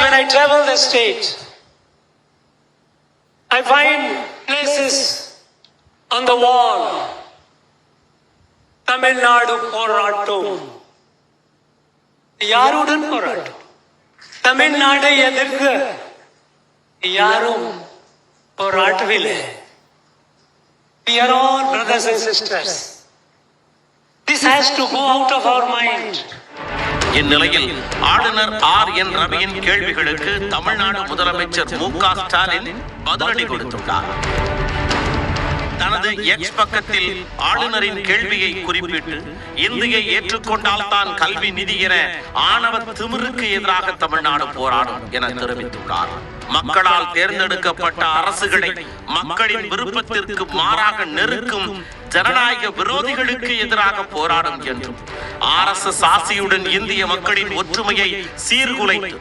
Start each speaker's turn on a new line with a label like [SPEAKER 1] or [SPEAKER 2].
[SPEAKER 1] when I travel the state, I find places on the wall. Tamil Nadu போராட்டம் யாருடன் போராட்டம் தமிழ்நாடை எதிர்க்க யாரும் போராட்டவில்லை We are all brothers and sisters. This has to go out of our mind.
[SPEAKER 2] இந்நிலையில் ஆளுநர் R N ரவியின் கேள்விகளுக்கு தமிழ்நாடு முதலமைச்சர் மு க ஸ்டாலின் பதிலடி கொடுத்துள்ளார். தனது எக்ஸ் பக்கத்தில் ஆளுநரின் கேள்வியை குறிப்பிட்டு இந்தியை ஏற்றுக்கொண்டால் தான் கல்வி நிதி என ஆணவ திமிருக்கு எதிராக தமிழ்நாடு போராடும் என தெரிவித்துள்ளார். மக்களால் தேர்ந்தெடுக்கப்பட்ட அரசுகளை மக்களின் விருப்பத்திற்கு மாறாக நெருக்கும் ஜனநாயக விரோதிகளுக்கு எதிராக போராடும் என்றும் ஆர் எஸ் எஸ் ஆசியுடன் இந்திய மக்களின் ஒற்றுமையை சீர்குலைத்து